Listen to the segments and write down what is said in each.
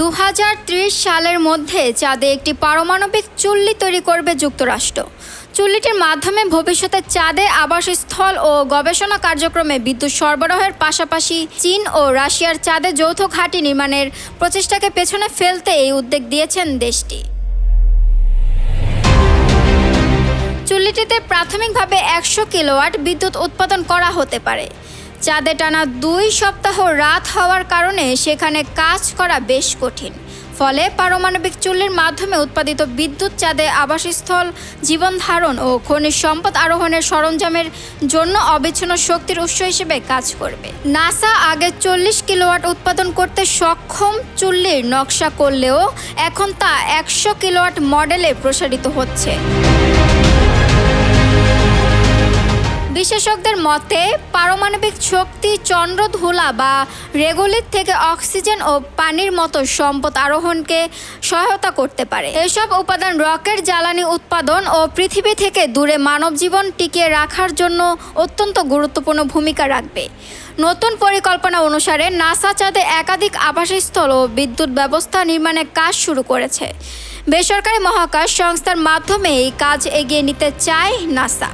দু হাজার ত্রিশ সালের মধ্যে চাঁদে একটি পারমাণবিক চুল্লি তৈরি করবে যুক্তরাষ্ট্র। চুল্লিটির মাধ্যমে ভবিষ্যতে চাঁদে আবাসস্থল ও গবেষণা কার্যক্রমে বিদ্যুৎ সরবরাহের পাশাপাশি চীন ও রাশিয়ার চাঁদে যৌথ ঘাঁটি নির্মাণের প্রচেষ্টাকে পেছনে ফেলতে এই উদ্যোগ দিয়েছেন দেশটি। চুল্লিটিতে প্রাথমিকভাবে একশো কিলোওয়াট বিদ্যুৎ উৎপাদন করা হতে পারে। চাঁদে টানা দুই সপ্তাহ রাত হওয়ার কারণে সেখানে কাজ করা বেশ কঠিন। ফলে পারমাণবিক চুল্লির মাধ্যমে উৎপাদিত বিদ্যুৎ চাঁদে আবাসস্থল, জীবন ধারণ ও খনিজ সম্পদ আরোহণের সরঞ্জামের জন্য অবিচ্ছিন্ন শক্তির উৎস হিসেবে কাজ করবে। নাসা আগে চল্লিশ কিলোওয়াট উৎপাদন করতে সক্ষম চুল্লির নকশা করলেও এখন তা একশো কিলোওয়াট মডেলে প্রসারিত হচ্ছে। বিশেষজ্ঞদের মতে, পারমাণবিক শক্তি চন্দ্রধুলা বা রেগুলিত থেকে অক্সিজেন ও পানির মতো সম্পদ আরোহণকে সহায়তা করতে পারে। এসব উপাদান রকেট, জ্বালানি উৎপাদন ও পৃথিবী থেকে দূরে মানব জীবন টিকিয়ে রাখার জন্য অত্যন্ত গুরুত্বপূর্ণ ভূমিকা রাখবে। নতুন পরিকল্পনা অনুসারে, নাসা চাঁদে একাধিক আবাসস্থল ও বিদ্যুৎ ব্যবস্থা নির্মাণের কাজ শুরু করেছে। বেসরকারি মহাকাশ সংস্থার মাধ্যমে এই কাজ এগিয়ে নিতে চায় নাসা।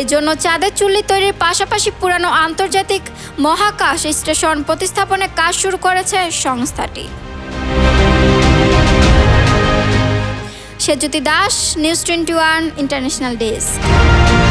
এজন্য জন্য চাঁদের চুল্লি তৈরির পাশাপাশি পুরানো আন্তর্জাতিক মহাকাশ স্টেশন প্রতিস্থাপনে কাজ শুরু করেছে সংস্থাটি। Sejyoti Das, news twenty one international desk.